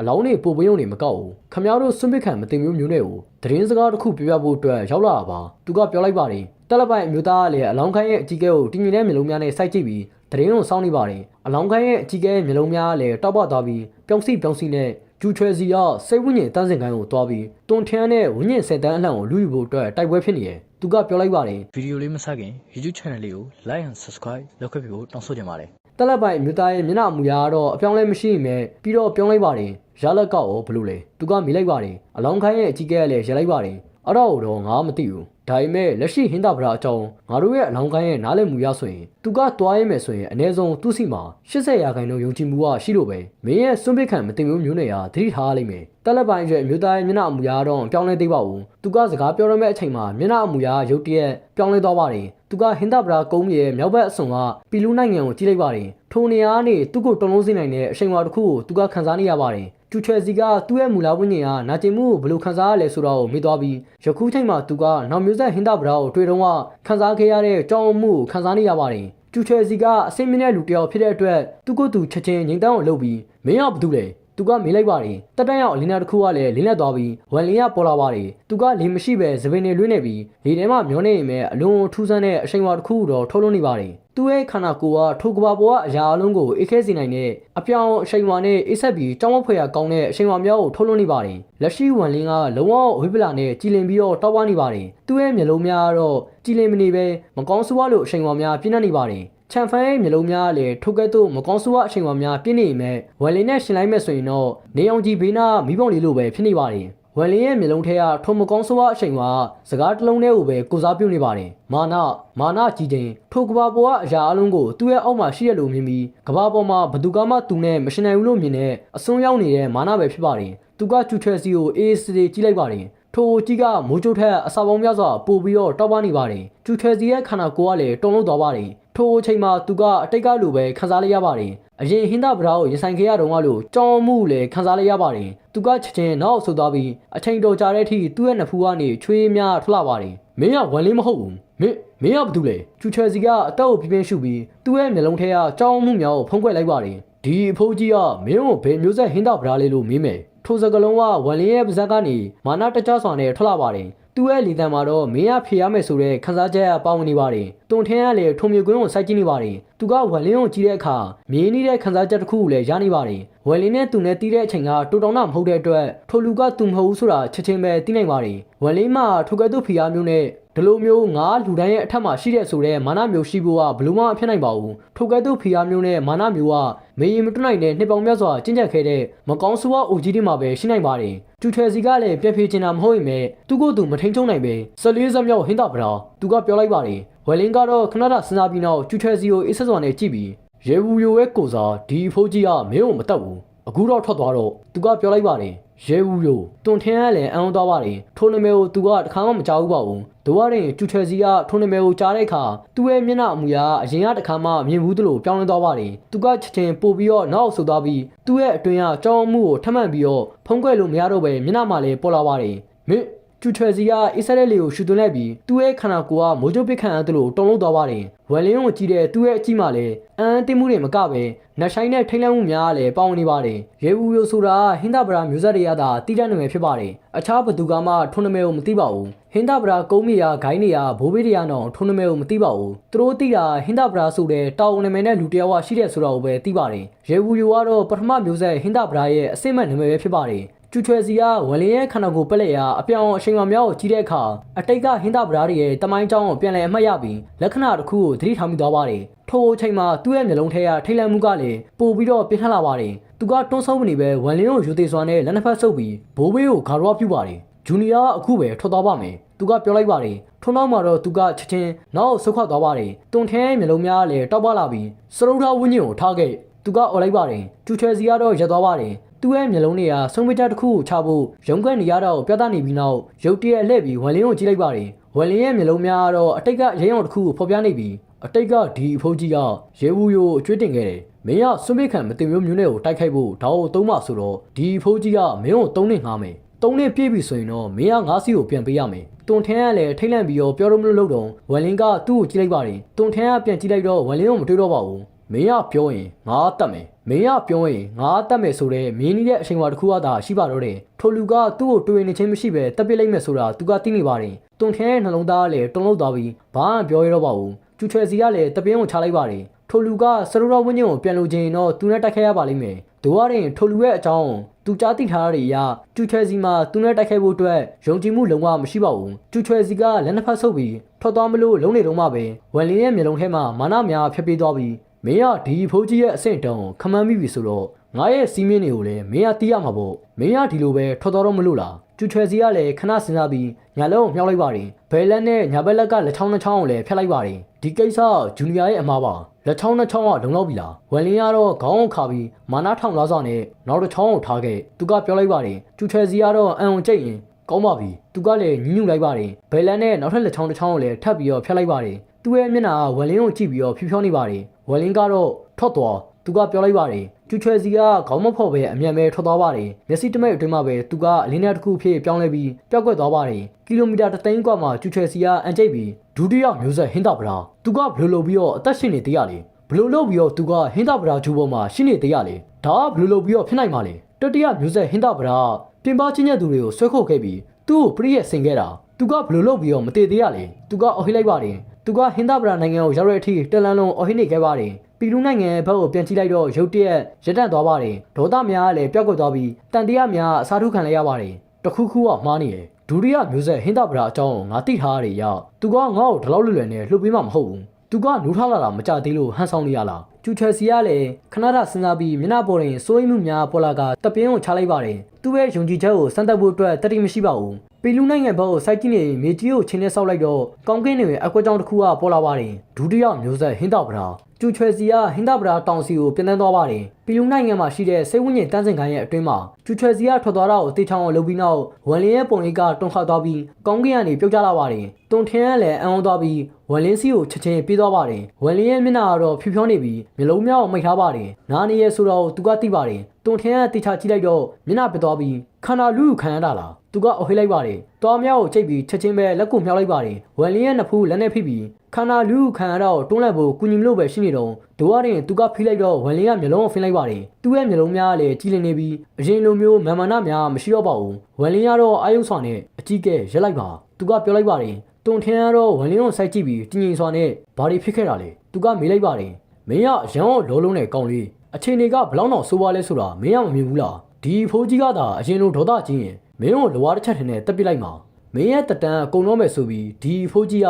အလောင်းနေပို့ပင်းုံနေမကောက်ဘူးခမရတို့စွန့်ပစ်ခံမတင်မျိုးမျိုးနဲ့ကိုသတင်းစကားတစ်ခုပြပြဖို့အတွက်ရောက်လာတာပါသူကပြောလိုက်ပါတယ်တက်လက်ပိုင်အမျိုးသားကလည်းအလောင်းခိုင်းရဲ့အကြီးကဲကိုတင်းကျင်တဲ့မျိုးလုံးများနဲ့စိုက်ကြည့်ပြီးသတင်းကိုစောင့်နေပါတယ်အလောင်းခိုင်းရဲ့အကြီးကဲမျိုးလုံးများကလည်းတောက်ပသွားပြီးပြောင်းစီပြောင်းစီနဲ့ကျူချွဲစီကစိတ်ဝိညာဉ်တန်းစင်ကိုင်းကိုတွားပြီးတွန်ထန်းနဲ့ဝိညာဉ်စက်တန်းအလှန်ကိုလူယူဖို့အတွက်တိုက်ပွဲဖြစ်နေတယ်သူကပြောလိုက်ပါတယ်ဗီဒီယိုလေးမစခင် YouTube channel လေးကို like and subscribe လုပ်ခဲ့ပြီးဖို့တောင်းဆိုချင်ပါတယ်တက်လက်ပိုင်အမျိုးသားရဲ့မျက်နှာအမူအရာကတော့အပြောင်းလဲမရှိပေမဲ့ပြီးတော့ပြောင်းလိုက်ပါတယ် ရလက်ကောက်ရောဘလို့လဲသူကမိလိုက်ပါတယ်အလောင်းခိုင်းရဲ့အကြီးကဲကလည်းရလိုက်ပါတယ်အဲ့တော့တော့ငါမသိဘူးဒါပေမဲ့လက်ရှိဟင်းသာဗရာအကြောင်းငါတို့ရဲ့အလောင်းခိုင်းရဲ့နားလည်မှုရဆိုရင်သူကတွားရမယ်ဆိုရင်အ ਨੇ ဆုံးသူ့စီမှာ80ရာခိုင်နှုန်းယုံကြည်မှုကရှိလို့ပဲမင်းရဲ့စွန့်ပစ်ခံမတင်မျိုးမျိုးနဲ့ရာသတိထားလိုက်မယ်တက်လက်ပိုင်ရဲ့အမျိုးသားရဲ့မျက်နှာအမူအရာတော့ပြောင်းလဲသေးပါဘူးသူကစကားပြောရမယ့်အချိန်မှာမျက်နှာအမူအရာရုတ်တရက်ပြောင်းလဲသွားပါတယ်သူကဟင်းသာဗရာကုန်းရဲ့မြောက်ဘက်အစွန်ကပီလူနိုင်ငံကိုကြည့်လိုက်ပါတယ်ထိုနေရာကနေသူ့ကိုတုံလုံးစိနိုင်တဲ့အချိန်ဝါတစ်ခုကိုသူကခန်းစားနေရပါတယ် ကျူချယ်စီကသူ့ရဲ့မူလာဝိညာဉ်ကနာကျင်မှုကိုဘယ်လိုခန်းစားရလဲဆိုတော့ကိုမေးသွားပြီးယခုချိန်မှာသူကနောက်မျိုးဆက်ဟင်းသာဗရာကိုတွေ့တော့ကခန်းစားခဲ့ရတဲ့ကြောင်းအမှုကိုခန်းစားနေရပါတယ်ကျူချယ်စီကအစိမ့်မင်းတဲ့လူတစ်ယောက်ဖြစ်တဲ့အတွက်သူ့ကိုယ်သူချက်ချင်းငိမ့်တန်းကိုလှုပ်ပြီးမင်းကဘာလုပ်လဲ သူကမေးလိုက်ပါတယ်တက်တန်းရောက်အလင်းနာတစ်ခုကလည်းလင်းလက်သွားပြီးဝန်လင်းကပေါ်လာပါတယ်သူကလေမရှိပဲသပင်နေလွှင့်နေပြီးလေထဲမှာမျောနေရင်ပဲအလုံးထူးဆန်းတဲ့အချိန်ဝါတစ်ခုတော့ထုတ်လွှင့်နေပါတယ်သူ့ရဲ့ခန္ဓာကိုယ်ကထိုကဘာပေါ်ကအရာအလုံးကိုအေးခဲစေနိုင်တဲ့အပြောင်းအချိန်ဝါနဲ့အေးဆက်ပြီးတောင်းဝဖွယ်ရကောင်းတဲ့အချိန်ဝါများကိုထုတ်လွှင့်နေပါတယ်လက်ရှိဝန်လင်းကလုံးဝဝိပလာနဲ့ကြည်လင်ပြီးတော့တောက်ဝနေပါတယ်သူ့ရဲ့မျက်လုံးများကတော့ကြည်လင်မနေပဲမကောင်းဆိုးဝါလို့အချိန်ဝါများပြင်းနေနေပါတယ် ချန်ဖန်ရဲ့မျိုးလုံးများကလည်းထုတ်ကဲ့သို့မကောင်းဆိုးဝါအချိန်ဝါများပြင်းနေမယ်ဝယ်လင်းနဲ့ရှင်လိုက်မဲ့ဆိုရင်တော့နေအောင်ကြီးဘေးနားမိဘုံလေးလိုပဲဖြစ်နေပါတယ်ဝယ်လင်းရဲ့မျိုးလုံးထဲကထုံမကောင်းဆိုးဝါအချိန်ဝါစကားတစ်လုံးတည်းကိုပဲကိုစားပြုနေပါတယ်မာနမာနကြီးခြင်းထိုကဘာပေါ်ကအရာအလုံးကိုသူ့ရဲ့အောက်မှာရှိရလို့မြင်ပြီးကဘာပေါ်မှာဘသူကမှသူနဲ့မရှင်နိုင်ဘူးလို့မြင်တဲ့အစွန်းရောက်နေတဲ့မာနပဲဖြစ်ပါတယ်သူကကျူချယ်စီကိုအေးစစ်စစ်ကြည့်လိုက်ပါတယ်ထိုကြီးကမိုးကြိုးထက်အစာပေါင်းများစွာပို့ပြီးတော့တောက်ပနေပါတယ်ကျူချယ်စီရဲ့ခန္ဓာကိုယ်ကလည်းတုံ့လုံးသွားပါတယ် ထိုအချိန်မှာသူကအတိတ်ကလိုပဲခံစားလိုက်ရပါတယ်အရင်ဟင်းသားဗရာကိုရင်ဆိုင်ခဲ့ရတော့ကလို့ကြောင်းမှုလည်းခံစားလိုက်ရပါတယ်သူကချက်ချင်းနောက်ဆုတ်သွားပြီးအချိန်တော်ကြာတဲ့အထိသူ့ရဲ့နဖူးကနေချွေးများထွက်လာပါတယ်မင်းကဝန်လေးမဟုတ်ဘူးမင်းမင်းကဘာလုပ်လဲကျူချယ်စီကအတက်ကိုပြင်းပြင်းရှုပြီးသူ့ရဲ့မျက်လုံးထဲကကြောင်းမှုများကိုဖုံးကွယ်လိုက်ပါတယ်ဒီအဖိုးကြီးကမင်းကိုဘယ်မျိုးဆက်ဟင်းသားဗရာလေးလို့မေးမယ်ထိုစကလုံးကဝန်လင်းရဲ့ပါဇက်ကနေမာနတကြစွာနဲ့ထွက်လာပါတယ် သူ့ရဲ့လီတန်မှာတော့မင်းရဖေရမယ်ဆိုတဲ့ခန်းစားချက်ကပေါဝင်နေပါတယ်။တွန်ထင်းကလည်းထုံမြကွင်းကိုစိုက်ကြည့်နေပါတယ်။သူကဝက်လင်းကိုကြည့်တဲ့အခါမြင်းနေတဲ့ခန်းစားချက်တစ်ခုကိုလည်းရနေပါတယ်။ဝက်လင်းနဲ့သူနဲ့တီးတဲ့အချိန်ကတူတောင်တာမဟုတ်တဲ့အတွက်ထိုလူကသူမဟုတ်ဘူးဆိုတာချက်ချင်းပဲသိနိုင်ပါတယ်။ဝက်လင်းမှာထိုကဲ့သို့ဖီယာမျိုးနဲ့ဒီလိုမျိုးငါလူတိုင်းရဲ့အထက်မှာရှိတဲ့ဆိုတဲ့မာနမျိုးရှိဖို့ကဘလို့မှအဖြစ်နိုင်ပါဘူးထိုကဲ့သို့ဖီယာမျိုးနဲ့မာနမျိုးကမေရင်မတွနိုင်တဲ့နှစ်ပေါင်းများစွာကျင့်ကြံခဲ့တဲ့မကောင်းဆိုးဝါအိုကြီးတွေမှာပဲရှိနိုင်ပါတယ်ကျူထွယ်စီကလည်းပြက်ဖေးချင်တာမဟုတ်ရင်ပဲသူကိုယ်သူမထိန်ချုံနိုင်ပဲ၁၄ဆက်မြောက်ဟင်းတာပရာသူကပြောလိုက်ပါတယ်ဝယ်လင်းကတော့ခဏတာစဉ်းစားပြီးနောက်ကျူထွယ်စီကိုအေးဆက်စွာနဲ့ကြည့်ပြီးရေဘူးယိုရဲ့ကိုစားဒီအဖိုးကြီးကမင်းကိုမတတ်ဘူးအခုတော့ထွက်သွားတော့သူကပြောလိုက်ပါတယ် ရဲဦးရိုတွန်ထင်းကလည်းအံ့ဩသွားပါတယ်ထိုနမဲကိုသူကတခါမှမကြောက်ဘူးပါဘူးတို့ရရင်ကျူထွယ်စီကထိုနမဲကိုကြားတဲ့အခါသူ့ရဲ့မျက်နှာအမူအရာအရင်ကတခါမှမြင်ဘူးသလိုပြောင်းလဲသွားပါတယ်သူကချက်ချင်းပို့ပြီးတော့နောက်ဆုတ်သွားပြီးသူ့ရဲ့အတွင်းကကြောင်းမှုကိုထပ်မံပြီးတော့ဖုံးကွယ်လို့မရတော့ပဲမျက်နှာမှာလည်းပေါ်လာပါတယ်မင်းကျူထွယ်စီကအစ္စရဲလီကိုရှူသွင်းလိုက်ပြီးသူ့ရဲ့ခန္ဓာကိုယ်ကမိုးကြိုးပစ်ခံရတယ်လို့တုံ့လုံးသွားပါတယ် ဝယ်လင်းကိုကြည့်တဲ့သူ့ရဲ့အကြည့်မှလည်းအန်တင်မှုတွေမကပဲနတ်ဆိုင်နဲ့ထိတ်လန့်မှုများကလည်းပေါဝင်နေပါတယ်ရေဘူးရိုဆိုတာဟင်းသာပရာမျိုးဆက်တွေကသာတိတတ်နာမည်ဖြစ်ပါတယ်အခြားဘသူကမှထုံးနာမည်ကိုမသိပါဘူးဟင်းသာပရာကုန်းမီယာဂိုင်းနေယာဘိုးဘေးတွေကတော့ထုံးနာမည်ကိုမသိပါဘူးသူတို့သိတာဟင်းသာပရာဆိုတဲ့တောင်နာမည်နဲ့လူတစ်ယောက်ကရှိတဲ့ဆိုတော့ပဲသိပါတယ်ရေဘူးရိုကတော့ပထမမျိုးဆက်ဟင်းသာပရာရဲ့အစစ်မှတ်နာမည်ပဲဖြစ်ပါတယ် ကျူချွယ်စီကဝလင်းရဲ့ခန္ဓာကိုယ်ပက်လက်ရာအပြောင်အချိန်မှများကိုကြီးတဲ့အခါအတိတ်ကဟင်းသာဗရာတွေရဲ့တမိုင်းကြောင်းကိုပြန်လည်အမှတ်ရပြီးလက္ခဏာတစ်ခုကိုသတိထားမိသွားပါတယ်ထိုအချိန်မှာသူ့ရဲ့မျက်လုံးထဲကထိတ်လန့်မှုကလည်းပိုပြီးတော့ပြင်းထန်လာပါတယ်သူကတွန်းဆုပ်မနေပဲဝလင်းကိုယူသေးစွာနဲ့လက်နှစ်ဖက်ဆုပ်ပြီးဘိုးဘေးကိုဂါရောပြုပါတယ်ဂျူနီယာကအခုပဲထွက်သွားပါမယ်သူကပြောလိုက်ပါတယ်ထုံနောက်မှာတော့သူကချက်ချင်းနောက်ဆုတ်ခွာသွားပါတယ်တွန်ထဲမျက်လုံးများလည်းတောက်ပလာပြီးစရုပ်ထားဝင်းညင်ကိုထားခဲ့သူကអော်လိုက်ပါတယ်ကျူချယ်စီကတော့ရက်သွားပါတယ် သူ့ရဲ့မျက်လုံးတွေကဆုံးဖြတ်ချက်တစ်ခုကိုချဖို့ရုံးကွက်နေရတာကိုပြသနေပြီးနောက်ရုတ်တရက်လှည့်ပြီးဝယ်လင်းကိုကြည့်လိုက်ပါတယ်ဝယ်လင်းရဲ့မျက်လုံးများကတော့အတိတ်ကရဲရုံတစ်ခုကိုဖော်ပြနေပြီးအတိတ်ကဒီအဖိုးကြီးကရဲဘူးရိုးအကျွေးတင်ခဲ့တယ်မင်းကစွန့်ပစ်ခံမတင်မျိုးမျိုးနဲ့ကိုတိုက်ခိုက်ဖို့ဒါကိုသုံးမှဆိုတော့ဒီအဖိုးကြီးကမင်းကိုသုံးနေငားမယ်သုံးနှစ်ပြည့်ပြီဆိုရင်တော့မင်းကငါးစီကိုပြန်ပေးရမယ်တွန်ထန်းကလည်းထိတ်လန့်ပြီးတော့ပြောတော့မလို့လို့တော့ဝယ်လင်းကသူ့ကိုကြည့်လိုက်ပါတယ်တွန်ထန်းကပြန်ကြည့်လိုက်တော့ဝယ်လင်းကိုမတွေ့တော့ပါဘူး မမင်းကပြောရင်ငါတတ်မယ်မင်းကပြောရင်ငါတတ်မယ်ဆိုတဲ့မင်းကြီးတဲ့အချိန်ဝါတစ်ခုကသာရှိပါတော့တယ်ထိုလူကသူ့ကိုတွေ့နေချင်းမရှိပဲတပ်ပစ်လိုက်မယ်ဆိုတာသူကသိနေပါတယ်တွန်ထင်းရဲ့နှလုံးသားကလည်းတုံ့လောက်သွားပြီးဘာမှပြောရတော့ပါဘူးကျူချွဲစီကလည်းတပင်းကိုချလိုက်ပါတယ်ထိုလူကစရူတော်ဝင်းညင်ကိုပြန်လို့ချင်းတော့သူနဲ့တိုက်ခိုက်ရပါလိမ့်မယ်။တို့ရရင်ထိုလူရဲ့အကြောင်းသူကြားသိထားရတဲ့အရာကျူချွဲစီမှာသူနဲ့တိုက်ခိုက်ဖို့အတွက်ယုံကြည်မှုလုံးဝမရှိပါဘူး။ကျူချွဲစီကလက်နှစ်ဖက်ဆုပ်ပြီးထွက်သွားမလို့လုံးနေတော့မှပဲဝန်လင်းရဲ့မျက်လုံးထဲမှာမာနများဖျက်ပြေးသွားပြီး မင်းကဒီဖိုးကြီးရဲ့အဆင့်တုံးခမမ်းမိပြီဆိုတော့ငါရဲ့စီးမင်းတွေကိုလည်းမင်းကတီးရမှာပေါ့မင်းကဒီလိုပဲထွက်သွားတော့မလို့လားကျူချွဲစီကလည်းခဏစဉ်းစားပြီးညာလုံးကိုမြှောက်လိုက်ပါတယ်ဘယ်လက်နဲ့ညာဘက်လက်ကလက်ချောင်းနှစ်ချောင်းကိုလည်းဖျက်လိုက်ပါတယ်ဒီကိစ္စဂျူနီယာရဲ့အမှားပါလက်ချောင်းနှစ်ချောင်းကလုံလောက်ပြီလားဝယ်လင်းကတော့ခေါင်းကိုခါပြီးမာနာထောင်လာစားနဲ့နောက်တစ်ချောင်းကိုထားခဲ့သူကပြောလိုက်ပါတယ်ကျူချွဲစီကတော့အံုံကြိတ်ရင်ကောင်းပါပြီသူကလည်းညှဉ်းညူလိုက်ပါတယ်ဘယ်လက်နဲ့နောက်ထပ်လက်ချောင်းတစ်ချောင်းကိုလည်းထပ်ပြီးတော့ဖျက်လိုက်ပါတယ်သူ့ရဲ့မျက်နှာကဝယ်လင်းကိုကြည့်ပြီးတော့ဖြူဖြောနေပါတယ် ဝယ်လင်းကတော့ထွက်သွားသူကပြောလိုက်ပါတယ်ကျူချွဲစီကခေါင်းမဖော်ပဲအမြန်ပဲထွက်သွားပါတယ်မျက်စိတမိတ်အတွင်းမှာပဲသူကအလင်းနဲ့တစ်ခုဖြစ်ပြောင်းလဲပြီးပျောက်ကွက်သွားပါတယ်ကီလိုမီတာတစ်သိန်းကွာမှာကျူချွဲစီကအန်ကျိတ်ပြီးဒုတိယမျိုးဆက်ဟင်းတာပရာသူကဘယ်လိုလုပ်ပြီးတော့အသက်ရှင်နေသေးရလဲဘယ်လိုလုပ်ပြီးတော့သူကဟင်းတာပရာဂျူပေါ်မှာရှိနေသေးရလဲဒါကဘယ်လိုလုပ်ပြီးတော့ဖြစ်နိုင်မှာလဲတတိယမျိုးဆက်ဟင်းတာပရာပြင်ပချင်းရသူတွေကိုဆွဲခုတ်ခဲ့ပြီးသူ့ကိုပြည့်ရဆင်ခဲ့တာသူကဘယ်လိုလုပ်ပြီးတော့မတည်သေးရလဲသူကအဟိလိုက်ပါတယ် သူကဟင်းတာပရာနိုင်ငံကိုရောက်တဲ့အထိတလန်လုံးအော်ဟိနေခဲ့ပါတယ်ပီလူနိုင်ငံဘက်ကိုပြန်ကြည့်လိုက်တော့ရုတ်တရက်ရတန့်သွားပါတယ်ဒေါသများကလည်းပျောက်ကွက်သွားပြီးတန်တရားများအစားထိုးခံလိုက်ရပါတယ်တခုခုကမှားနေတယ်ဒုတိယမျိုးဆက်ဟင်းတာပရာအကြောင်းကိုငါသိထားရတဲ့ရောက်သူကငါ့ကိုဒီလောက်လွယ်လွယ်နဲ့လှုပ်ပေးမှမဟုတ်ဘူးသူကနူးထားလာတာမကြသေးလို့ဟန်ဆောင်နေရလားကျူချယ်စီကလည်းခဏတာစဉ်းစားပြီးမျက်နှာပေါ်ရင်စိုးရိမ်မှုများပေါ်လာကတပင်းကိုချလိုက်ပါတယ်သူ့ရဲ့ယုံကြည်ချက်ကိုစမ်းသပ်ဖို့အတွက်တတိမရှိပါဘူး ပီလူနိုင်ငံဘက်ကိုစိုက်ကြည့်နေရင်မြေကြီးကိုချင်းနဲ့ဆောက်လိုက်တော့ကောင်းကင်းတွေအကွက်ကြောင်တစ်ခုကပေါ်လာပါတယ်ဒုတိယမျိုးဆက်ဟင်းတာပရာကျူချွဲစီကဟင်းတာပရာတောင်စီကိုပြန်တန်းသွားပါတယ်ပီလူနိုင်ငံမှာရှိတဲ့စိတ်ဝိညာဉ်တန်းစင်ခိုင်းရဲ့အတွင်းမှာကျူချွဲစီကထွက်သွားတာကိုတေချောင်းအောင်လုပ်ပြီးနောက်ဝန်လင်းရဲ့ပုံရိပ်ကတွန်းခါသွားပြီးကောင်းကင်ကနေပြုတ်ကျလာပါတယ်တွန်ထင်းကလည်းအံ့ဩသွားပြီးဝန်လင်းစီကိုချက်ချင်းပြေးသွားပါတယ်ဝန်လင်းရဲ့မျက်နှာကတော့ဖြူဖြောနေပြီးမျိုးလုံးများကိုမိတ်ထားပါတယ်နားနေရဲဆိုတော့သူကသိပါတယ်တွန်ထင်းကတေချာကြည့်လိုက်တော့မျက်နှာပြသွားပြီး ခန္ဓာလူကိုခံရတာလားသူကအော်ဟိလိုက်ပါတယ်။တော်မြောက်ကိုချိန်ပြီးချက်ချင်းပဲလက်ကိုမြှောက်လိုက်ပါတယ်။ဝမ်လင်းရဲ့နှစ်ဖူးလက်နဲ့ဖိပြီးခန္ဓာလူကိုခံရတော့တွန်းလှန်ဖို့ကုညီမလို့ပဲရှိနေတော့ဒိုးရရင်သူကဖိလိုက်တော့ဝမ်လင်းကမျက်လုံးကိုဖင်းလိုက်ပါတယ်။သူ့ရဲ့မျက်လုံးများကလည်းကြည်လင်နေပြီးအရင်လိုမျိုးမာမနာများမရှိတော့ပါဘူး။ဝမ်လင်းကတော့အာယုစွာနဲ့အကြီးကဲရက်လိုက်ပါ။သူကပြောလိုက်ပါတယ်။တွန်ထင်းကတော့ဝမ်လင်းကိုစိုက်ကြည့်ပြီးတည်ငြိမ်စွာနဲ့ဘာတွေဖြစ်ခဲ့တာလဲ။သူကမေးလိုက်ပါတယ်။မင်းကရန်ကိုလောလုံးနဲ့ကောင်းလေးအချိန်တွေကဘလောက်တော့ဆိုးပါလဲဆိုတာမင်းကမမြင်ဘူးလား။ ဒီဖိုးကြီးကသာအရင်လိုဒေါသကြီးရင်မင်းကိုလဝါတစ်ချက်ထင်းနဲ့တက်ပစ်လိုက်မှာမင်းရဲ့တတန်အကုန်လုံးမဲ့ဆိုပြီးဒီဖိုးကြီးက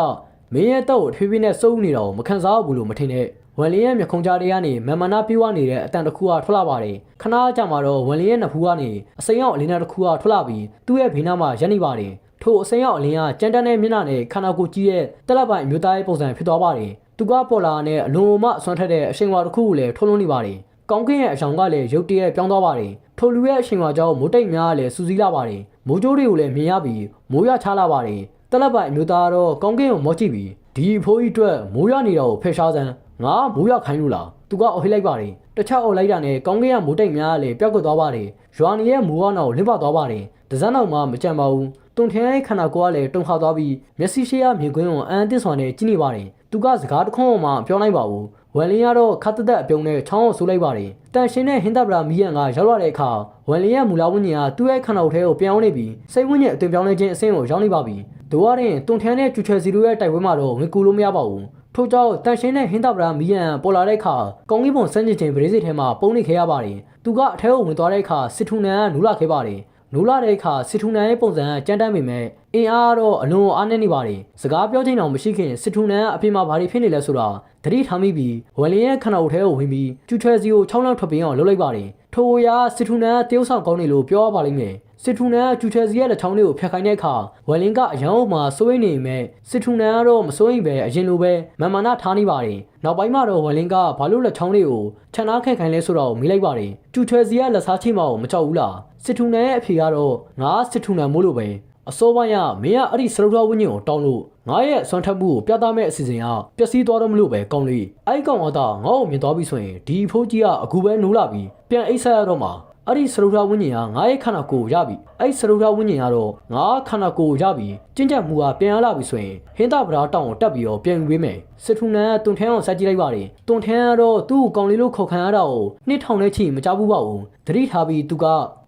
မင်းရဲ့တော့အထွေးထွေးနဲ့စုပ်နေတာကိုမခံစားဘူးလို့မထင်နဲ့ဝန်လင်းရဲ့မျက်ခုံးကြားတွေကနေမမနာပြေးဝနေတဲ့အတန်တစ်ခုကထွက်လာပါတယ်ခဏကြာမှတော့ဝန်လင်းရဲ့နှစ်ဖူးကနေအစိမ်းအောင်အလင်းတစ်ခုကထွက်လာပြီးသူ့ရဲ့ဘေးနားမှာရပ်နေပါတယ်ထို့အစိမ်းအောင်အလင်းကကြမ်းတမ်းတဲ့မျက်နှာနဲ့ခန္ဓာကိုယ်ကြီးရဲ့တက်လက်ပိုင်အမျိုးသားရဲ့ပုံစံဖြစ်သွားပါတယ်သူကပေါ်လာတဲ့အလွန်မှအစွမ်းထက်တဲ့အရှိန်ဝါတစ်ခုကိုလည်းထုတ်လွှင့်နေပါတယ်ကောင်းကင်ရဲ့အဆောင်ကလည်းရုတ်တရက်ပြောင်းသွားပါတယ် ထိုလူရဲ့အချိန်ဝါကြောင့်မိုးတိတ်များကလည်းစူးစီးလာပါတယ်မိုးကြိုးတွေကိုလည်းမြင်ရပြီးမိုးရချလာပါတယ်တက်လက်ပိုင်အမျိုးသားကတော့ကောင်းကင်ကိုမော့ကြည့်ပြီးဒီအဖိုးကြီးအတွက်မိုးရနေတာကိုဖယ်ရှားစမ်းငါမိုးရခိုင်းလို့လားသူကအော်ဟိလိုက်ပါတယ်တခြားအော်လိုက်တာနဲ့ကောင်းကင်ကမိုးတိတ်များကလည်းပျောက်ကွက်သွားပါတယ်ရွာနေရဲ့မိုးရနောက်လစ်ပသွားပါတယ်ဒဇန်းနောက်မှမကြံပါဘူးတွန်ထင်းရဲ့ခန္ဓာကိုယ်ကလည်းတုန်ခါသွားပြီးမျက်စိရှိရမြင်ကွင်းကိုအန်တစ်စွာနဲ့ကြည့်နေပါတယ်သူကစကားတစ်ခွန်းမှပြောနိုင်ပါဘူး ဝယ်လင်းကတော့ခတ်တက်တက်အပြုံးနဲ့ချောင်းကိုဆူလိုက်ပါတယ်တန်ရှင်တဲ့ဟင်းတပ်ပရာမီယန်ကရောက်လာတဲ့အခါဝယ်လင်းရဲ့မူလာဝင်းကြီးကသူ့ရဲ့ခန္ဓာကိုယ်ထဲကိုပြောင်းနေပြီးစိတ်ဝင်းကြီးအသွင်ပြောင်းလဲခြင်းအဆင့်ကိုရောက်နေပါပြီဒိုးရရင်တွန်ထန်းတဲ့ကျူချယ်စီလိုရဲ့တိုက်ပွဲမှာတော့ငကူလို့မရပါဘူးထို့ကြောင့်တန်ရှင်းတဲ့ဟင်းတပ်ပရာမီယန်ပေါ်လာတဲ့အခါကောင်းကင်ပုံစမ်းကြည့်ခြင်းပရိစိတ်ထဲမှာပုံနေခဲ့ရပါတယ်သူကအထဲကိုဝင်သွားတဲ့အခါစစ်ထူနန်ကနူးလာခဲ့ပါတယ် နူးလာတဲ့အခါစစ်ထူနန်ရဲ့ပုံစံကကြမ်းတမ်းပေမဲ့အင်အားကတော့အလွန်အားနည်းနေပါတယ်စကားပြောချင်းတောင်မရှိခင်စစ်ထူနန်ကအပြင်မှာဘာတွေဖြစ်နေလဲဆိုတာတတိထားမိပြီးဝယ်လင်းရဲ့ခန္ဓာကိုယ်ထဲကိုဝင်ပြီးကျူချဲစီကို6လောက်ထွက်ပြီးအောင်လှုပ်လိုက်ပါတယ်ထိုအရာစစ်ထူနန်ကတရုတ်ဆောင်ကောင်းနေလို့ပြောရပါလိမ့်မယ် စစ်ထူနန်ကကျူချဲစီရဲ့လက်ချောင်းလေးကိုဖျက်ခိုင်းတဲ့အခါဝယ်လင်းကအရန်အုပ်မှာစိုးရိမ်နေမဲ့စစ်ထူနန်ကတော့မစိုးရိမ်ပဲအရင်လိုပဲမန်မာနာထားနေပါတယ်နောက်ပိုင်းမှာတော့ဝယ်လင်းကဘာလို့လက်ချောင်းလေးကိုခြံနာခက်ခိုင်းလဲဆိုတော့မေးလိုက်ပါတယ်ကျူချဲစီရဲ့လက်စားချိမကိုမကြောက်ဘူးလားစစ်ထူနန်ရဲ့အဖေကတော့ငါစစ်ထူနန်မို့လို့ပဲအစိုးပိုင်းကမင်းကအဲ့ဒီစရုပ်တော်ဝင်းကြီးကိုတောင်းလို့ငါရဲ့ဆွမ်းထပ်မှုကိုပြသမဲ့အစီအစဉ်ကပျက်စီးသွားတော့မလို့ပဲကောင်းလေအဲ့ကောင်အသာငါ့ကိုမြင်သွားပြီဆိုရင်ဒီဖိုးကြီးကအခုပဲနိုးလာပြီးပြန်အိတ်ဆက်ရတော့မှာ အဲ့ဒီစရုထဝိညာဉ်ကငါရဲ့ခန္ဓာကိုယ်ကိုရပြီအဲ့ဒီစရုထဝိညာဉ်ကတော့ငါခန္ဓာကိုယ်ကိုရပြီကျင့်ကြံမှုကပြန်ရလာပြီဆိုရင်ဟင်းသားဗရာတောင်ကိုတက်ပြီးတော့ပြန်ယူပေးမယ်စစ်ထုနန်ကတွန်ထန်းအောင်စက်ကြည့်လိုက်ပါတယ်တွန်ထန်းကတော့သူ့ကိုကောင်းလေးလို့ခေါ်ခံရတာကိုနှစ်ထောင်နဲ့ချီမကြောက်ဘူးပါဘူးသတိထားပြီးသူက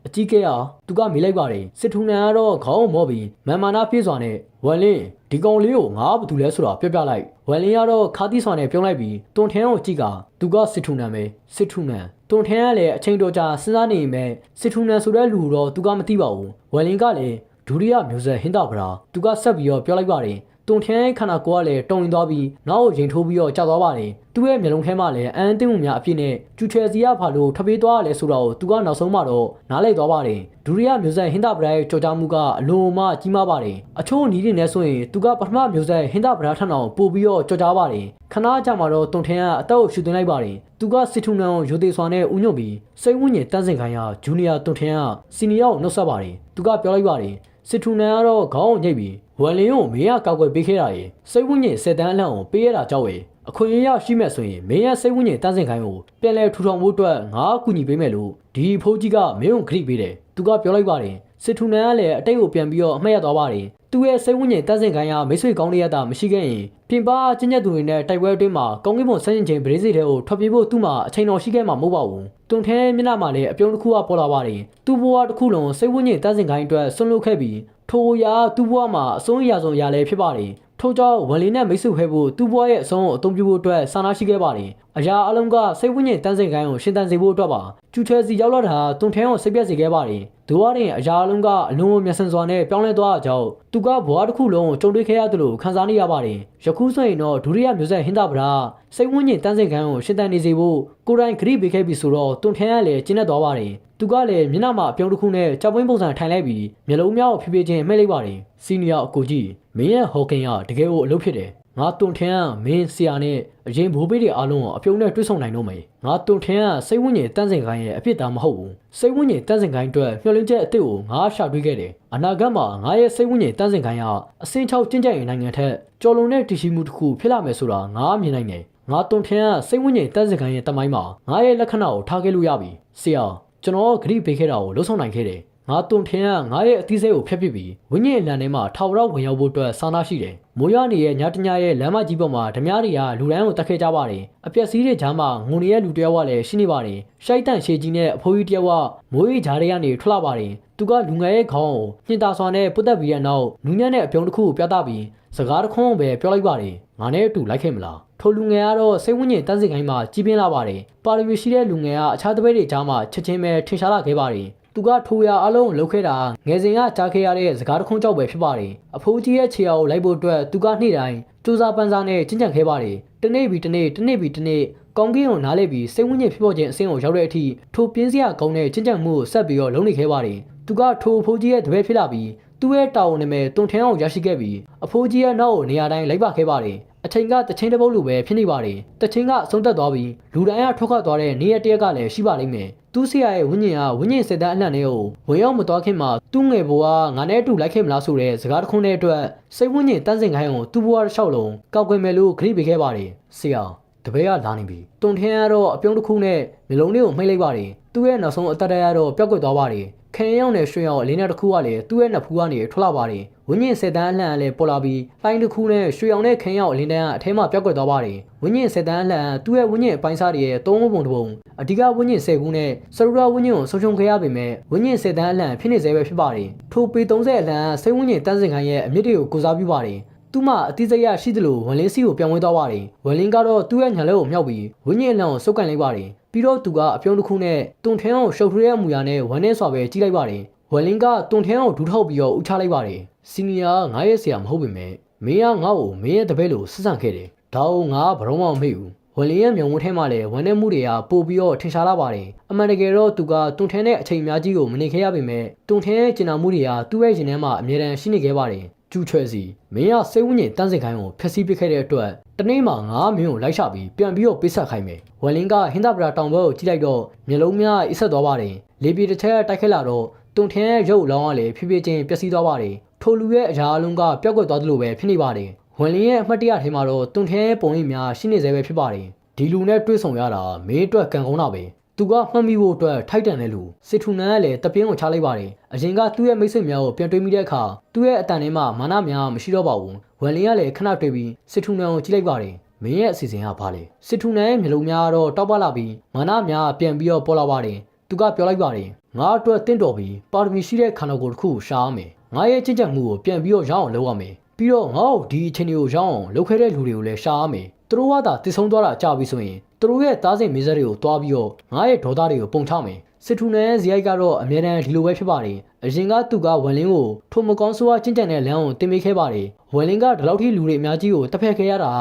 အကြီးကဲအားသူကမေးလိုက်ပါတယ်စစ်ထုနန်ကတော့ခေါင်းမော့ပြီးမန်မာနာပြေးစွာနဲ့ဝမ်လင်းဒီကောင်လေးကိုငါဘာတူလဲဆိုတာပြောပြလိုက်ဝမ်လင်းကတော့ခါတိစွာနဲ့ပြောလိုက်ပြီးတွန်ထန်းကိုကြည့်ကသူကစစ်ထုနန်ပဲစစ်ထုနန်တွန်ထန်းကလည်းအချိန်တော်ကြာစဉ်းစားနေရင်စစ်ထုနန်ဆိုတဲ့လူတော့သူကမသိပါဘူးဝမ်လင်းကလည်းဒုတိယမျိုးဆက်ဟင်းတာဗရာသူကဆက်ပြီးတော့ပြောလိုက်ပါတယ် တွန်ထန်းခန္ဓာကိုယ်ကလည်းတုံရင်သွားပြီးနောက်ရင်ထိုးပြီးတော့ကြောက်သွားပါတယ်သူ့ရဲ့မျက်လုံးထဲမှာလည်းအန်တင်းမှုများအဖြစ်နဲ့ကျူချယ်စီရဖာလို့ထပ်ပြေးသွားရလဲဆိုတော့သူကနောက်ဆုံးမှတော့နားလိုက်သွားပါတယ်ဒုတိယမျိုးဆက်ဟင်းတာဗရာရဲ့ကြော်ကြားမှုကအလွန်မှကြီးမားပါတယ်အချို့နီးတွေနဲ့ဆိုရင်သူကပထမမျိုးဆက်ဟင်းတာဗရာထံအောင်ပို့ပြီးတော့ကြော်ကြားပါတယ်ခဏကြာမှတော့တွန်ထန်းကအသက်ကိုရှူသွင်းလိုက်ပါတယ်သူကစစ်ထုနန်ကိုရိုသေစွာနဲ့ဥညွတ်ပြီးစိတ်ဝိညာဉ်တန်းစင်ခိုင်းရဂျူနီယာတွန်ထန်းကစီနီယာကိုနှုတ်ဆက်ပါတယ်သူကပြောလိုက်ပါတယ် စစ်ထုနန်ကတော့ခေါင်းကိုညှိပ်ပြီးဝမ်လင်းကိုမင်းကကောက်ွယ်ပေးခဲ့တာရေစိတ်ဝိညာဉ်စက်တန်းအလန့်ကိုပေးရတာကြောက်ရေအခွင့်အရေးရရှိမဲ့ဆိုရင်မင်းရဲ့စိတ်ဝိညာဉ်တန်းစင်ခိုင်းကိုပြန်လဲထူထောင်ဖို့အတွက်ငါအကူအညီပေးမယ်လို့ဒီဖိုးကြီးကမင်းကိုခရီးပေးတယ်သူကပြောလိုက်ပါတယ် စစ်ထုနန်ကလည်းအတိတ်ကိုပြန်ပြီးတော့အမှတ်ရသွားပါတယ်သူရဲ့စိတ်ဝိညာဉ်တန်းစင်ခိုင်းရမိတ်ဆွေကောင်းလေးရတာမရှိခဲ့ရင်ပြင်ပကျဉ်းကျက်သူတွေနဲ့တိုက်ပွဲအတွင်းမှာကောင်းကင်ဘုံဆန်းရင်ချင်းဗရေစီတဲ့ကိုထွက်ပြေးဖို့သူ့မှာအချိန်တော်ရှိခဲ့မှာမဟုတ်ပါဘူးတွန်ထဲမျက်နှာမှာလည်းအပြုံးတစ်ခုကပေါ်လာပါတယ်သူ့ဘဝတစ်ခုလုံးစိတ်ဝိညာဉ်တန်းစင်ခိုင်းအတွက်ဆွန့်လွတ်ခဲ့ပြီးထိုရာသူ့ဘဝမှာအဆုံးအရာဆုံးအရာလည်းဖြစ်ပါတယ် ထို့ကြောင့်ဝန်လီနဲ့မိတ်ဆွေဖဲဖို့သူ့ဘဝရဲ့အဆုံးကိုအသုံးပြုဖို့အတွက်ဆန္ဒရှိခဲ့ပါတယ်အရာအလုံးကစိတ်ဝိညာဉ်တန်းစင်ခိုင်းကိုရှင်းတန်စေဖို့အတွက်ပါကျူချဲစီရောက်လာတာတွန်ထဲကိုစိတ်ပြက်စေခဲ့ပါတယ်ဒိုဝါရင်အရာအလုံးကအလုံးမျက်စင်စွာနဲ့ပြောင်းလဲသွားကြောင်းသူကဘဝတစ်ခုလုံးကိုကြုံတွေ့ခဲ့ရတယ်လို့ခံစားနေရပါတယ်ယခုဆိုရင်တော့ဒုတိယမျိုးဆက်ဟင်းတာဗရာစိတ်ဝိညာဉ်တန်းစင်ခိုင်းကိုရှင်းတန်နေစေဖို့ကိုယ်တိုင်ဂရိပေးခဲ့ပြီဆိုတော့တွန်ထဲကလည်းကျင်းနေသွားပါတယ်သူကလည်းမျက်နှာမှာအပြုံးတစ်ခုနဲ့ကြောက်ပွင့်ပုံစံထိုင်လိုက်ပြီးမျက်လုံးများကိုဖြည်းဖြည်းချင်းမှိတ်လိုက်ပါတယ်စီနီယာအကိုကြီး မင်းရဲ့ဟော်ကင်ကတကယ်ကိုအလုပ်ဖြစ်တယ်ငါတွန်ထန်းကမင်းဆရာနဲ့အရင်ဘိုးဘေးတွေအားလုံးကိုအပြုံးနဲ့တွဲဆုံနိုင်တော့မယ်ငါတွန်ထန်းကစိတ်ဝိညာဉ်တန်းစင်ခိုင်းရဲ့အဖြစ်သားမဟုတ်ဘူးစိတ်ဝိညာဉ်တန်းစင်ခိုင်းအတွက်မျှော်လင့်ချက်အသစ်ကိုငါရှာတွေ့ခဲ့တယ်အနာဂတ်မှာငါရဲ့စိတ်ဝိညာဉ်တန်းစင်ခိုင်းကအစင်းချောက်ကျင့်ကြံ့ရင်နိုင်ငံထက်ကြော်လွန်တဲ့တည်ရှိမှုတစ်ခုဖြစ်လာမယ်ဆိုတာငါမြင်နိုင်တယ်ငါတွန်ထန်းကစိတ်ဝိညာဉ်တန်းစင်ခိုင်းရဲ့တမိုင်းမှာငါရဲ့လက္ခဏာကိုထားခဲ့လို့ရပြီဆရာကျွန်တော်ဂရိပေးခဲ့တာကိုလှုပ်ဆောင်နိုင်ခဲ့တယ် ငါတွန်ထင်းကငါရဲ့အသီးစိတ်ကိုဖျက်ပစ်ပြီးဝင်းညင်အလံထဲမှာထာဝရဝင်ရောက်ဖို့အတွက်ဆန္ဒရှိတယ်။မိုးရွာနေရဲ့ညတညရဲ့လမ်းမကြီးပေါ်မှာဓမြတွေကလူတိုင်းကိုတက်ခဲ့ကြပါတယ်။အပျက်စီးတွေကြားမှာငုံနေတဲ့လူတစ်ယောက်ကလည်းရှိနေပါတယ်။ရှိုက်တန့်ရှေကြီးနဲ့အဖိုးကြီးတစ်ယောက်ကမိုးရီကြားတွေကနေထွက်လာပါတယ်။သူကလူငယ်ရဲ့ခေါင်းကိုညှင်တာစွာနဲ့ပုတ်တက်ပြီးတဲ့နောက်နူးညံ့တဲ့အပြုံးတစ်ခုကိုပြသပြီးစကားတစ်ခွန်းပဲပြောလိုက်ပါတယ်။ငါနဲ့အတူလိုက်ခဲ့မလား။ထိုလူငယ်ကတော့စိတ်ဝိညာဉ်တန်းစင်ကိုင်းမှာကြီးပြင်းလာပါတယ်။ပါရမီရှိတဲ့လူငယ်ကအခြားတပည့်တွေကြားမှာချက်ချင်းပဲထင်ရှားလာခဲ့ပါတယ်။ သူကထိုးရအလုံးလှုပ်ခဲ့တာငယ်စဉ်ကကြားခဲ့ရတဲ့စကားတစ်ခုကြောက်ပဲဖြစ်ပါတယ်အဖိုးကြီးရဲ့ခြေရာကိုလိုက်ဖို့အတွက်သူကနှိမ့်တိုင်းစူးစားပန်းစားနဲ့ကျင့်ကြံခဲ့ပါတယ်တနေ့ပြီးတနေ့တနေ့ပြီးတနေ့ကောင်းကင်ကိုနားလဲပြီးစိတ်ဝိညာဉ်ဖြစ်ပေါ်ခြင်းအဆင့်ကိုရောက်တဲ့အထိထိုပြင်းစရာကောင်းတဲ့ကျင့်ကြံမှုကိုဆက်ပြီးတော့လုပ်နေခဲ့ပါတယ်သူကထိုအဖိုးကြီးရဲ့တပည့်ဖြစ်လာပြီးသူ့ရဲ့တာဝန်နဲ့ပဲတွန်ထန်းအောင်ရရှိခဲ့ပြီးအဖိုးကြီးရဲ့နောက်ကိုနေရာတိုင်းလိုက်ပါခဲ့ပါတယ် အချိန်ကတချင်းတစ်ပုတ်လိုပဲဖြစ်နေပါတယ်တချင်းကအဆုံးသက်သွားပြီးလူတိုင်းကထွက်ခွက်သွားတဲ့နေရတရက်ကလည်းရှိပါလိမ့်မယ်သူ့ဆရာရဲ့ဝိညာဉ်ကဝိညာဉ်စစ်တမ်းအနှံ့လေးကိုဝင်ရောက်မသွားခင်မှာသူ့ငယ်ဘဝငါနဲ့အတူလိုက်ခဲ့မလားဆိုတဲ့စကားတစ်ခုနဲ့အတွက်စိတ်ဝိညာဉ်တန်းစင်ခိုင်းကိုသူ့ဘဝတစ်လျှောက်လုံးကောက်ကွယ်မယ်လို့ခရီးပေးခဲ့ပါတယ်ဆရာတပည့်ကလာနေပြီတွန်ထင်းကတော့အပြုံးတစ်ခုနဲ့မျိုးလုံးလေးကိုမှိတ်လိုက်ပါတယ်သူ့ရဲ့နောက်ဆုံးအသက်တရကတော့ပျောက်ကွယ်သွားပါတယ် ခင်ရောက်နဲ့ရွှေရောက်အလင်းနဲ့တစ်ခုကလည်းသူ့ရဲ့နှစ်ဖူးကနေထွက်လာပါတယ်ဝင်းညင်စစ်တန်းအလှန်ကလည်းပေါ်လာပြီးလိုင်းတစ်ခုနဲ့ရွှေအောင်နဲ့ခင်ရောက်အလင်းတန်းကအထဲမှာပျောက်ကွယ်သွားပါတယ်ဝင်းညင်စစ်တန်းအလှန်သူ့ရဲ့ဝင်းညင်အပိုင်းစားတွေရဲ့သုံးပုံတစ်ပုံအဓိကဝင်းညင်၁၀ခုနဲ့စရူရာဝင်းညင်ကိုဆုံးရှုံးခဲ့ရပေမဲ့ဝင်းညင်စစ်တန်းအလှန်ဖြစ်နေစေပဲဖြစ်ပါတယ်ထိုပေ30အလှန်စိတ်ဝင်းညင်တန်းစင်ခိုင်းရဲ့အမြင့်တွေကိုကိုစားပြုပါတယ် သူ့မှာအတိစိတ်ရရှိသလိုဝန်လင်းစီကိုပြောင်းလဲသွားပါတယ်။ဝန်လင်းကတော့သူ့ရဲ့ညာလက်ကိုမြောက်ပြီးဝင်းညင်အလံကိုစုပ်ကန်လိုက်ပါတယ်။ပြီးတော့သူကအပြုံးတစ်ခုနဲ့တွန်ထန်းအောင်ရှုပ်ထွေးတဲ့အမူအရာနဲ့ဝမ်းနဲ့စွာပဲကြီးလိုက်ပါတယ်။ဝန်လင်းကတွန်ထန်းအောင်ဒူးထောက်ပြီးတော့ဥချလိုက်ပါတယ်။စီနီယာကငါရဲ့ဆရာမဟုတ်ပေမဲ့မင်းကငါ့ကိုမင်းရဲ့တပည့်လိုဆက်ဆံခဲ့တယ်။ဒါကိုငါကဘယ်တော့မှမမေ့ဘူး။ဝန်လင်းရဲ့မျက်ဝန်းထဲမှာလည်းဝန်နဲ့မှုတွေကပို့ပြီးတော့ထင်ရှားလာပါတယ်။အမှန်တကယ်တော့သူကတွန်ထန်းတဲ့အချိန်အများကြီးကိုမနေခဲ့ရပေမဲ့တွန်ထန်းရဲ့ကျင်နာမှုတွေကသူ့ရဲ့ရင်ထဲမှာအမြဲတမ်းရှိနေခဲ့ပါတယ်။ ကျူချွဲစီမင်းကစိတ်ဝိညာဉ်တန်းစင်ခိုင်းကိုဖျက်ဆီးပစ်ခဲ့တဲ့အတွက်တနေ့မှငါမင်းကိုလိုက်ရှာပြီးပြန်ပြီးတော့ပိတ်ဆက်ခိုင်းမယ်ဝယ်လင်းကဟင်းသာပရာတောင်ဘက်ကိုကြည့်လိုက်တော့မျက်လုံးများအိဆက်သွားပါတယ်လေပြေတစ်ချက်ကတိုက်ခက်လာတော့တွန်ထင်းရဲ့ရုပ်လောင်းကလည်းဖြည်းဖြည်းချင်းပျက်စီးသွားပါတယ်ထိုလူရဲ့အရာအလုံးကပျောက်ကွယ်သွားသလိုပဲဖြစ်နေပါတယ်ဝင်လင်းရဲ့အမှတ်တရထဲမှာတော့တွန်ထင်းရဲ့ပုံရိပ်များရှိနေသေးပဲဖြစ်ပါတယ်ဒီလူနဲ့တွေ့ဆုံရတာမင်းအတွက်ကံကောင်းတာပဲ သူကမှတ်မိဖို့အတွက်ထိုက်တန်တဲ့လူစစ်ထူနန်ကလည်းတပြင်းကိုချလိုက်ပါတယ်အရင်ကသူ့ရဲ့မိတ်ဆွေများကိုပြန်တွေးမိတဲ့အခါသူ့ရဲ့အတန်ထဲမှာမာနများမရှိတော့ပါဘူးဝမ်လင်းကလည်းခဏတွေ့ပြီးစစ်ထူနန်ကိုကြည့်လိုက်ပါတယ်မင်းရဲ့အစီအစဉ်ကဘာလဲစစ်ထူနန်ရဲ့မျိုးလုံးများကတော့တောက်ပလာပြီးမာနများပြန်ပြီးတော့ပေါ်လာပါတယ်သူကပြောလိုက်ပါတယ်ငါအတွက်တင့်တော်ပြီးပါရမီရှိတဲ့ခန္ဓာကိုယ်တစ်ခုကိုရှာရမယ်ငါရဲ့ကြင်ကြက်မှုကိုပြန်ပြီးတော့ရအောင်လုပ်ရမယ်ပြီးတော့ငါ့ကိုဒီအချိန်တွေကိုရအောင်လုပ်ခဲ့တဲ့လူတွေကိုလည်းရှာရမယ် သူတို့ကသာတည်ဆုံးသွားတာကြာပြီဆိုရင်သူတို့ရဲ့သားစဉ်မင်းဆက်တွေကိုတွားပြီးတော့ငါရဲ့ဒေါသတွေကိုပုံချမယ် စစ်ထူနယ်ဇီအိုက်ကတော့အမြဲတမ်းဒီလိုပဲဖြစ်ပါတယ်အရင်ကသူကဝမ်လင်းကိုထိုမကောင်းဆိုးဝါးကျင့်ကြံတဲ့လမ်းကိုတင်ပေးခဲ့ပါတယ်ဝမ်လင်းကဒီလောက်ထိလူတွေအများကြီးကိုတပ်ဖက်ခဲ့ရတာ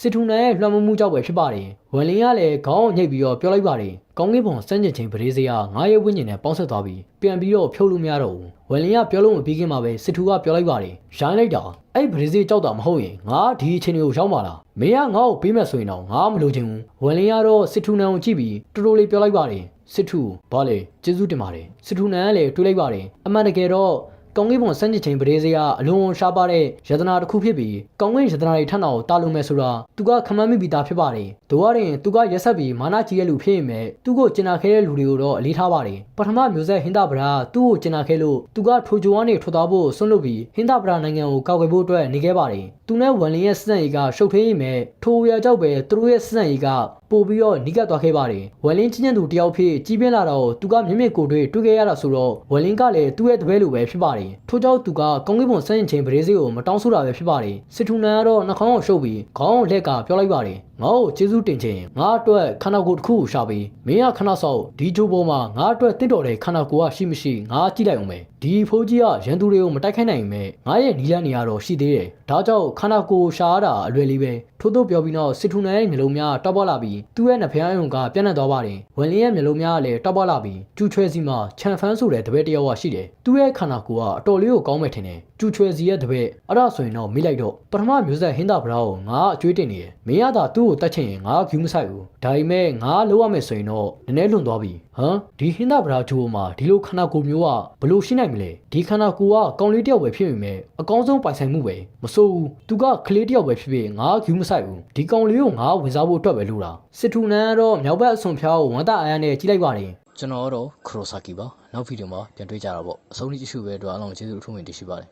စစ်ထူနယ်ရဲ့လွှမ်းမိုးမှုကြောင့်ပဲဖြစ်ပါတယ်ဝမ်လင်းကလည်းခေါင်းကိုညှိပ်ပြီးတော့ပြောလိုက်ပါတယ်ကောင်းကင်ဘုံစမ်းကြင်ချင်းပရိစေးကငါရဲ့ဝိညာဉ်နဲ့ပေါင်းဆက်သွားပြီးပြန်ပြီးတော့ဖြုတ်လို့မရတော့ဘူးဝမ်လင်းကပြောလို့မပြီးခင်မှာပဲစစ်ထူကပြောလိုက်ပါတယ်ရိုင်းလိုက်တာအဲ့ပရိစေးကြောက်တာမဟုတ်ရင်ငါဒီအချိန်ကိုရောက်มาလားမင်းကငါ့ကိုပေးမဲ့ဆိုရင်တော့ငါမလို့ချင်ဘူးဝမ်လင်းကတော့စစ်ထူနန်ကိုကြည့်ပြီးတူတူလေးပြောလိုက်ပါတယ် စစ်ထူဘာလဲကျေးဇူးတင်ပါတယ်စစ်ထူနန်ကလည်းတွေးလိုက်ပါတယ်အမှန်တကယ်တော့ ကောင်းကင်ဘုံစမ်းကြည့်ချင်းပရိစေးကအလွန်ရှားပါတဲ့ယတနာတစ်ခုဖြစ်ပြီးကောင်းကင်ယတနာတွေထပ်အောင်တာလို့မဲ့ဆိုတာသူကခမမ်းမိပြီးသားဖြစ်ပါတယ်။တို့ရရင်သူကရက်ဆက်ပြီးမာနကြီးရဲ့လူဖြစ်ရင်မဲ့သူ့ကိုကျင်နာခဲ့တဲ့လူတွေကိုတော့အလေးထားပါတယ်။ပထမမျိုးဆက်ဟင်္ဒဗရာသူ့ကိုကျင်နာခဲ့လို့သူကထိုဂျိုကနေထွက်သွားဖို့ဆွန့်လွတ်ပြီးဟင်္ဒဗရာနိုင်ငံကိုကောက်ွယ်ဖို့အတွက်နေခဲ့ပါတယ်။သူနဲ့ဝန်လင်းရဲ့စစံကြီးကရှုပ်ထွေးရင်မဲ့ထိုရကြောက်ပဲသူတို့ရဲ့စစံကြီးကပို့ပြီးတော့နီးကပ်သွားခဲ့ပါတယ်။ဝယ်လင်းချင်းချင်းသူတယောက်ဖြစ်ကြီးပြင်းလာတော့သူကမြင့်မြင့်ကိုတွေ့တွေ့ခဲ့ရတာဆိုတော့ဝယ်လင်းကလည်းသူ့ရဲ့တပည့်လိုပဲဖြစ်ပါတယ်။ထို့ကြောင့်သူကကောင်းကင်ဘုံစမ်းရင်ချင်းပရိစေးကိုမတောင်းဆိုတာပဲဖြစ်ပါတယ်။စစ်ထူနန်ကတော့နှာခေါင်းကိုရှုပ်ပြီးခေါင်းကိုလက်ကပြောလိုက်ပါတယ်။ ငါ့ကိုကျေးဇူးတင်ချင်ငါအတွက်ခန္ဓာကိုယ်တစ်ခုကိုရှာပြီးမင်းကခဏဆောက်ဒီဂျိုးပေါ်မှာငါအတွက်တင့်တော်တဲ့ခန္ဓာကိုယ်ကရှိမရှိငါကြည့်လိုက်အောင်မယ်ဒီဖိုးကြီးကရန်သူတွေကိုမတိုက်ခိုက်နိုင်မဲ့ငါရဲ့နီလန်းနေရတော့ရှိသေးတယ်ဒါကြောင့်ခန္ဓာကိုယ်ရှာရတာအလွယ်လေးပဲထို့သို့ပြောပြီးတော့စစ်ထူနန်ရဲ့မျိုးလုံးများတောက်ပွားလာပြီးသူ့ရဲ့နှဖျားယုံကပြန့်နှံ့သွားပါတယ်ဝင်လင်းရဲ့မျိုးလုံးများကလည်းတောက်ပွားလာပြီးကျူချွဲစီမှာခြံဖန်းဆိုတဲ့တပည့်တစ်ယောက်ကရှိတယ်သူ့ရဲ့ခန္ဓာကိုယ်ကအတော်လေးကိုကောင်းမဲ့ထင်တယ်ကျူချွဲစီရဲ့တပည့်အဲ့ဒါဆိုရင်တော့မိလိုက်တော့ပထမမျိုးဆက်ဟင်းတာဗရာကိုငါအကျွေးတင်နေတယ်မင်းရတာသူ့ကိုတတ်ချင်ရင်ငါဂူးမဆိုင်ဘူးဒါပေမဲ့ငါလောက်ရမယ်ဆိုရင်တော့နည်းနည်းလွန်သွားပြီဟမ်ဒီဟင်းတာဗရာဂျိုမှာဒီလိုခန္ဓာကိုယ်မျိုးကဘလို့ရှိနိုင်မလဲဒီခန္ဓာကိုယ်ကကောင်းလေးတစ်ယောက်ပဲဖြစ်ပေမဲ့အကောင်းဆုံးပိုင်ဆိုင်မှုပဲမဆိုးဘူးသူကကလေးတစ်ယောက်ပဲဖြစ်ဖြစ်ငါဂူးမဆိုင်ဘူးဒီကောင်လေးကိုငါဝင်စားဖို့အတွက်ပဲလို့လားစစ်ထူနန်ကတော့မြောက်ဘက်အစွန်ဖျားကိုဝန်တာအားရနဲ့ကြီးလိုက်ပါတယ်ကျွန်တော်ကတော့ခရိုဆာကီပါနောက်ဗီဒီယိုမှာပြန်တွေ့ကြတာပေါ့အဆုံးထိကြည့်ရှုပဲအတွက်အားလုံးကျေးဇူးအထူးတင်ရှိပါတယ်